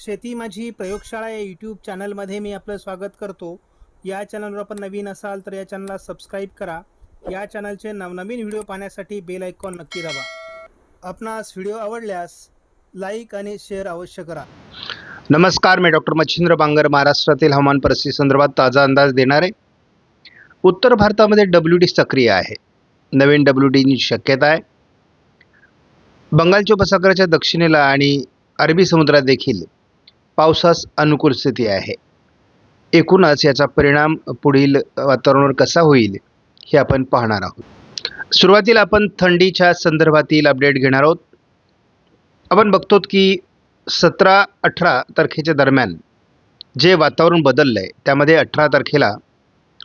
शेती माझी प्रयोगशाळा या यूट्यूब चॅनलमध्ये मी आपलं स्वागत करतो. या चॅनलवर आपण नवीन असाल तर या चॅनलला सबस्क्राईब करा. या चॅनलचे नवनवीन व्हिडिओ पाहण्यासाठी बेल आयकॉन नक्की दाबा. आपणास व्हिडिओ आवडल्यास लाईक आणि शेअर अवश्य करा. नमस्कार मी डॉक्टर मच्छिंद्र बांगर महाराष्ट्रातील हवामान परिस्थिती संदर्भात ताजा अंदाज देणार. आहे उत्तर भारतामध्ये डब्ल्यू डी सक्रिय आहे. नवीन डब्ल्यू डीची शक्यता आहे. बंगालच्या उपसागराच्या दक्षिणेला आणि अरबी समुद्रात देखील पावसास अनुकूल स्थिती आहे. एकूणच याचा परिणाम पुढील वातावरणावर कसा होईल हे आपण पाहणार आहोत. सुरुवातीला आपण थंडीच्या संदर्भातील अपडेट घेणार आहोत. आपण बघतो की सतरा अठरा तारखेच्या दरम्यान जे वातावरण बदललं आहे त्यामध्ये अठरा तारखेला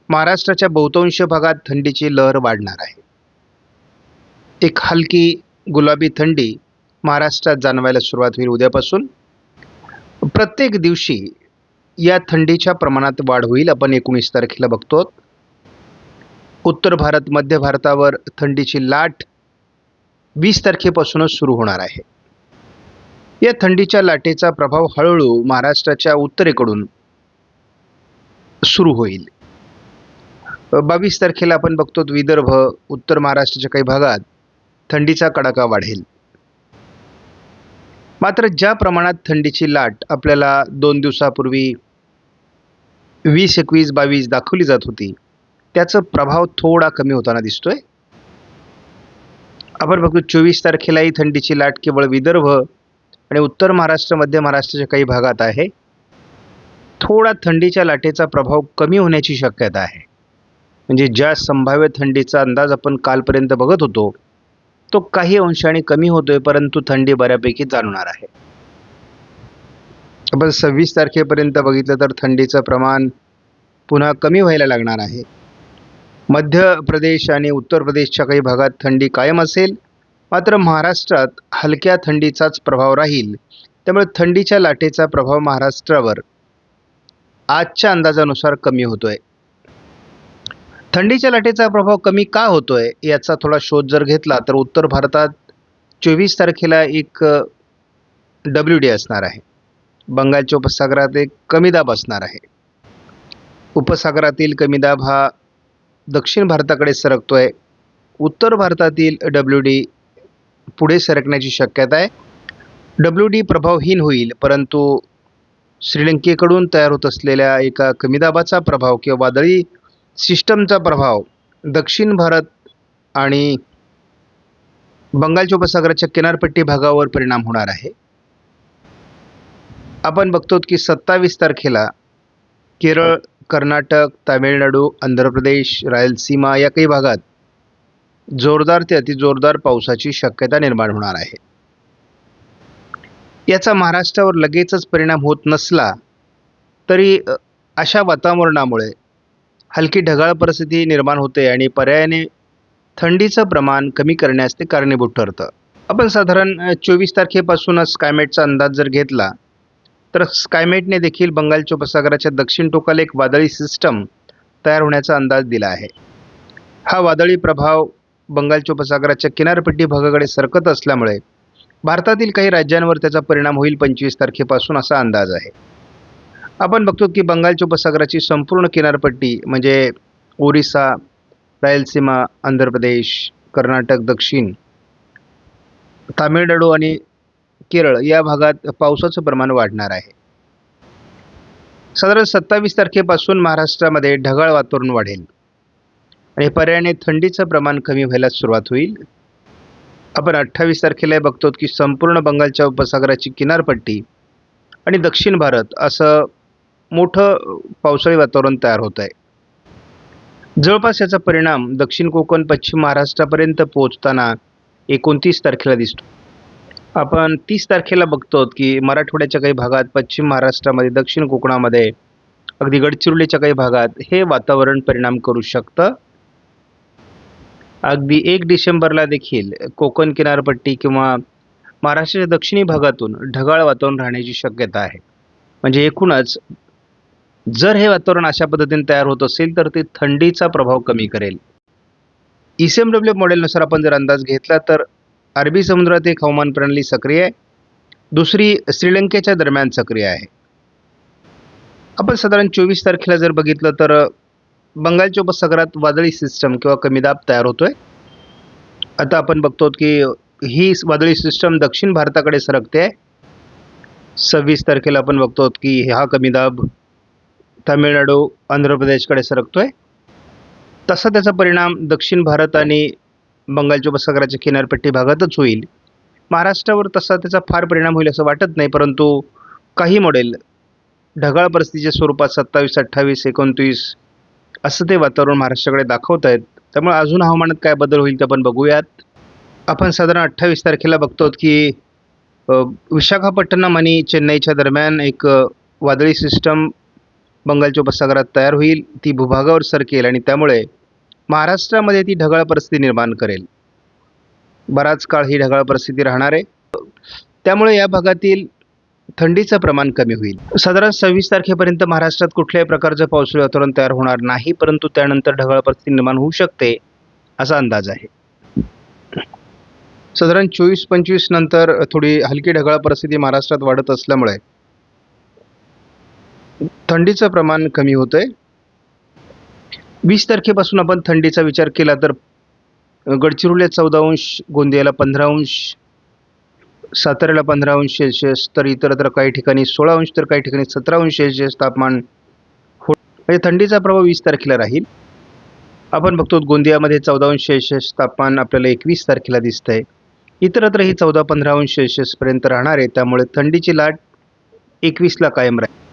महाराष्ट्राच्या बहुतांश भागात थंडीची लहर वाढणार आहे. एक हलकी गुलाबी थंडी महाराष्ट्रात जाणवायला सुरुवात होईल उद्यापासून. प्रत्येक दिवशी या थंडीच्या प्रमाणात वाढ होईल. आपण एकोणीस तारखेला बघतो. उत्तर भारत मध्य भारतावर थंडीची लाट वीस तारखेपासूनच सुरू होणार आहे. या थंडीच्या लाटेचा प्रभाव हळूहळू महाराष्ट्राच्या उत्तरेकडून सुरू होईल. बावीस तारखेला आपण बघतो विदर्भ उत्तर महाराष्ट्राच्या काही भागात थंडीचा कडाका वाढेल. मात्र ज्या प्रमाणात थंडीची लाट आपल्याला दोन दिवसापूर्वी वीस एकवीस बावीस दाखवली जात होती त्याचा प्रभाव थोडा कमी होताना दिसतोय. आपण बघतो चोवीस तारखेलाही थंडीची लाट केवळ विदर्भ आणि उत्तर महाराष्ट्र मध्य महाराष्ट्राच्या काही भागात आहे. थोडा थंडीच्या लाटेचा प्रभाव कमी होण्याची शक्यता आहे. म्हणजे ज्या संभाव्य थंडीचा अंदाज आपण कालपर्यंत बघत होतो तो काही अंशाने कमी होतोय परंतु थंडी बऱ्यापैकी जाणवणार आहे. आपण सव्वीस तारखेपर्यंत बघितलं तर थंडीचं प्रमाण पुन्हा कमी व्हायला लागणार आहे. मध्य प्रदेश आणि उत्तर प्रदेशच्या काही भागात थंडी कायम असेल मात्र महाराष्ट्रात हलक्या थंडीचाच प्रभाव राहील. त्यामुळे थंडीच्या लाटेचा प्रभाव महाराष्ट्रावर आजच्या अंदाजानुसार कमी होतोय. थंडीच्या लाटेचा प्रभाव कमी का होतोय याचा थोडा शोध जर घेतला तर उत्तर भारतात चोवीस तारखेला एक डब्ल्यू डी असणार आहे. बंगालच्या उपसागरात एक कमी दाब असणार आहे. उपसागरातील कमी दाब हा दक्षिण भारताकडे सरकतोय. उत्तर भारतातील डब्ल्यू डी पुढे सरकण्याची शक्यता आहे. डब्ल्यू डी प्रभावहीन होईल परंतु श्रीलंकेकडून तयार होत असलेल्या एका कमी दाबाचा प्रभाव किंवा वादळी सिस्टमचा प्रभाव दक्षिण भारत आणि बंगालच्या उपसागराच्या किनारपट्टी भागावर परिणाम होणार आहे. आपण बघतो की सत्तावीस तारखेला केरळ कर्नाटक तामिळनाडू आंध्र प्रदेश रायलसीमा या काही भागात जोरदार ते अतिजोरदार पावसाची शक्यता निर्माण होणार आहे. याचा महाराष्ट्रावर लगेचच परिणाम होत नसला तरी अशा वातावरणामुळे हलकी ढगाळ परिस्थिती निर्माण होते आणि पर्यायाने थंडीचं प्रमाण कमी करण्यास ते कारणीभूत ठरतं. आपण साधारण चोवीस तारखेपासूनच स्कायमेटचा अंदाज जर घेतला तर स्कायमेटने देखील बंगालच्या उपसागराच्या दक्षिण टोकाला एक वादळी सिस्टम तयार होण्याचा अंदाज दिला आहे. हा वादळी प्रभाव बंगालच्या उपसागराच्या किनारपट्टी भागाकडे सरकत असल्यामुळे भारतातील काही राज्यांवर त्याचा परिणाम होईल पंचवीस तारखेपासून असा अंदाज आहे. आपण बघतो की बंगालच्या उपसागराची संपूर्ण किनारपट्टी म्हणजे ओरिसा रायलसीमा आंध्र प्रदेश कर्नाटक दक्षिण तामिळनाडू आणि केरळ या भागात पावसाचं प्रमाण वाढणार आहे. साधारण सत्तावीस तारखेपासून महाराष्ट्रामध्ये ढगाळ वातावरण वाढेल आणि पर्यायाने थंडीचं प्रमाण कमी व्हायला सुरुवात होईल. आपण अठ्ठावीस तारखेला बघतो की संपूर्ण बंगालच्या उपसागराची किनारपट्टी आणि दक्षिण भारत असं मोठं पावसाळी वातावरण तयार होत आहे. जवळपास याचा परिणाम दक्षिण कोकण पश्चिम महाराष्ट्रापर्यंत पोहोचताना एकोणतीस तारखेला दिसतो. आपण तीस तारखेला बघतो की मराठवाड्याच्या काही भागात पश्चिम महाराष्ट्रामध्ये दक्षिण कोकणामध्ये अगदी गडचिरोलीच्या काही भागात हे वातावरण परिणाम करू शकतं. अगदी एक डिसेंबरला देखील कोकण किनारपट्टी किंवा महाराष्ट्राच्या दक्षिणी भागातून ढगाळ वातावरण राहण्याची शक्यता आहे. म्हणजे एकूणच जर हे वातावरण अशा पद्धतीने तयार होत असेल तर ते थंडीचा प्रभाव कमी करेल. ई सी एम डब्ल्यू मॉडेलनुसार आपण जर अंदाज घेतला तर अरबी समुद्रात एक हवामान प्रणाली सक्रिय आहे. दुसरी श्रीलंकेच्या दरम्यान सक्रिय आहे. आपण साधारण चोवीस तारखेला जर बघितलं तर बंगालच्या उपसागरात वादळी सिस्टम किंवा कमी दाब तयार होतोय. आता आपण बघतो की ही वादळी सिस्टम दक्षिण भारताकडे सरकते. आहे सव्वीस तारखेला आपण बघतो की हा कमी दाब तामिळनाडू आंध्र प्रदेशकडे सरकतोय. तसा त्याचा परिणाम दक्षिण भारत आणि बंगालच्या उपसागराच्या किनारपट्टी भागातच होईल. महाराष्ट्रावर तसा त्याचा फार परिणाम होईल असं वाटत नाही परंतु काही मॉडेल ढगाळ परिस्थितीच्या स्वरूपात सत्तावीस अठ्ठावीस एकोणतीस असं ते वातावरण महाराष्ट्राकडे दाखवत आहेत. त्यामुळे अजून हवामानात काय बदल होईल ते आपण बघूयात. आपण साधारण अठ्ठावीस तारखेला बघतो की विशाखापट्टणम आणि चेन्नईच्या दरम्यान एक वादळी सिस्टम बंगालच्या उपसागरात तयार होईल ती भूभागावर सरकेल आणि त्यामुळे महाराष्ट्रामध्ये ती ढगाळ परिस्थिती निर्माण करेल. बराच काळ ही ढगाळ परिस्थिती राहणार आहे. त्यामुळे या भागातील थंडीचं प्रमाण कमी होईल. साधारण सव्वीस तारखेपर्यंत महाराष्ट्रात कुठल्याही प्रकारचं पावसाळी वातावरण तयार होणार नाही परंतु त्यानंतर ढगाळ परिस्थिती निर्माण होऊ शकते असा अंदाज आहे. साधारण चोवीस पंचवीस नंतर थोडी हलकी ढगाळ परिस्थिती महाराष्ट्रात वाढत असल्यामुळे थंडीचं प्रमाण कमी होतं आहे वीस तारखेपासून आपण थंडीचा विचार केला तर गडचिरोलीला चौदा अंश गोंदियाला पंधरा अंश साताऱ्याला पंधरा अंश सेल्सिअस तर इतरत्र काही ठिकाणी सोळा अंश तर काही ठिकाणी सतरा अंश सेल्सिअस तापमान हो म्हणजे थंडीचा प्रभाव वीस तारखेला राहील. आपण बघतो गोंदियामध्ये चौदा अंश सेल्सिअस तापमान आपल्याला एकवीस तारखेला दिसतंय. इतरत्र ही चौदा पंधरा अंश सेल्सिअसपर्यंत राहणार आहे त्यामुळे थंडीची लाट एकवीसला कायम राहील.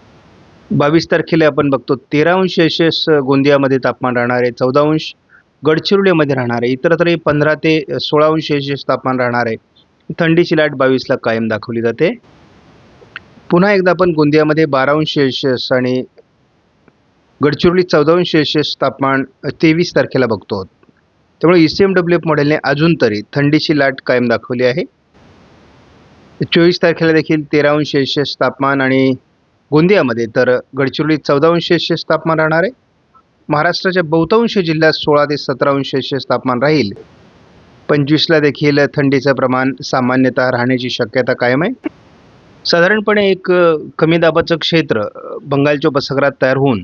बावीस तारखेला आपण बघतो तेरा अंश एशेस गोंदियामध्ये तापमान राहणार आहे चौदा अंश गडचिरोलीमध्ये राहणार आहे इतरत्र पंधरा ते सोळा अंश एशेस तापमान राहणार आहे. थंडीची लाट बावीसला कायम दाखवली जाते. पुन्हा एकदा आपण गोंदियामध्ये बारा अंश एशेस आणि गडचिरोली चौदा अंश एशेस तापमान तेवीस तारखेला बघतो. त्यामुळे E C M W F मॉडेलने अजून तरी थंडीची लाट कायम दाखवली आहे. चोवीस तारखेला देखील तेरा अंश एशेस तापमान आणि गोंदियामध्ये तर गडचिरोलीत चौदा अंश सेल्सिअस तापमान राहणार आहे. महाराष्ट्राच्या बहुतांश जिल्ह्यात सोळा ते सतरा अंश सेल्सिअस तापमान राहील. पंचवीसला देखील थंडीचं प्रमाण सामान्यतः राहण्याची शक्यता कायम आहे. साधारणपणे एक कमी दाबाचं क्षेत्र बंगालच्या उपसागरात तयार होऊन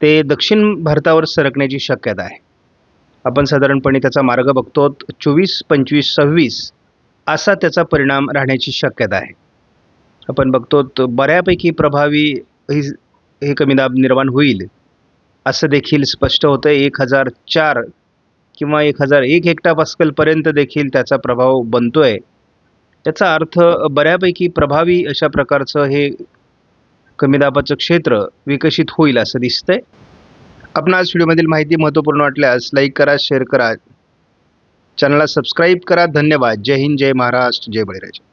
ते दक्षिण भारतावर सरकण्याची शक्यता आहे. आपण साधारणपणे त्याचा मार्ग बघतो चोवीस पंचवीस सव्वीस असा त्याचा परिणाम राहण्याची शक्यता आहे. आपण बघतो बऱ्यापैकी प्रभावी ही हे कमी दाब निर्माण होईल असं देखील स्पष्ट होतं एक हजार चार किंवा एक हजार एक हेक्टा पास्कलपर्यंत देखील त्याचा प्रभाव बनतो आहे याचा अर्थ बऱ्यापैकी प्रभावी अशा प्रकारचं हे कमी दाबाचं क्षेत्र विकसित होईल असं दिसतंय. आपण आज व्हिडिओमधील माहिती महत्त्वपूर्ण वाटल्यास लाईक करा शेअर करा. चॅनलला सबस्क्राईब करा. धन्यवाद. जय हिंद जय महाराष्ट्र जय बळीराजा.